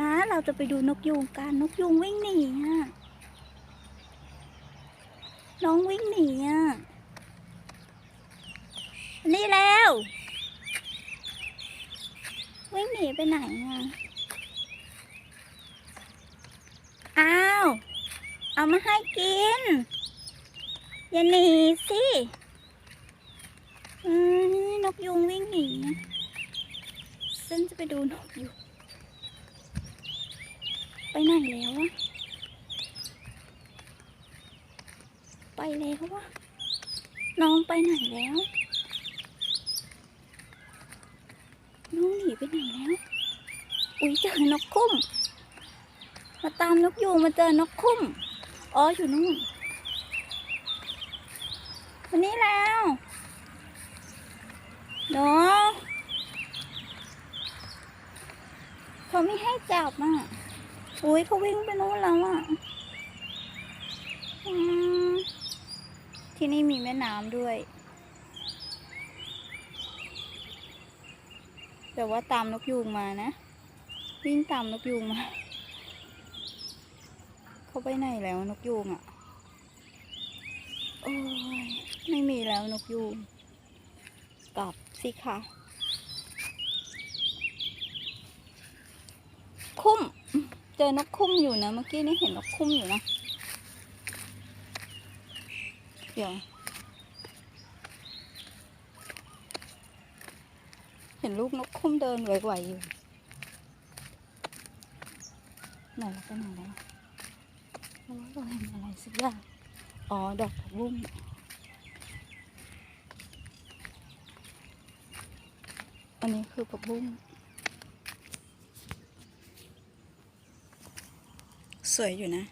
นะ เราจะไปดูนกยูงกัน นกยูงวิ่งหนีอะ น้องวิ่งหนีอะ นี่แล้ว วิ่งหนีไปไหนอะ อ้าว เอามาให้กิน อย่าหนีสิอืมนกยุงวิ่งหนีซึ่งจะไปดูนกยุง ไปไหนแล้วอะไปแล้ววะ น้องไปไหนแล้ว น้องหนีไปไหนแล้ว อุ้ยเจอนกคุ้ม มาตามนกยูงมาเจอนกคุ้ม อ๋ออยู่นู่น วันนี้แล้วเนาะเขาไม่ให้จับอะ อุ้ยเขาวิ่งไปโนู่นแล้วอะที่นี่มีแม่น้ำด้วย แต่ว่าตามนกยูงมานะ วิ่งตามนกยูงมา เขาไปไหนแล้วนกยูงอะ โอ้ย ไม่มีแล้วนกยูงกลับสิคะคุ้ม จอนกคุ้มอยู่นะ เมื่อกี้นี่เห็นนกคุ้มอยู่นะ เดี๋ยว เห็นลูกนกคุ้มเดินไหวๆอยู่ไหนแล้วไปไหนแล้วเพราะว่าเราเห็นอะไรสักอย่างอ๋อ ดอกผักบุ้งอันนี้คือผักบุ้ง สวยอยู่นะ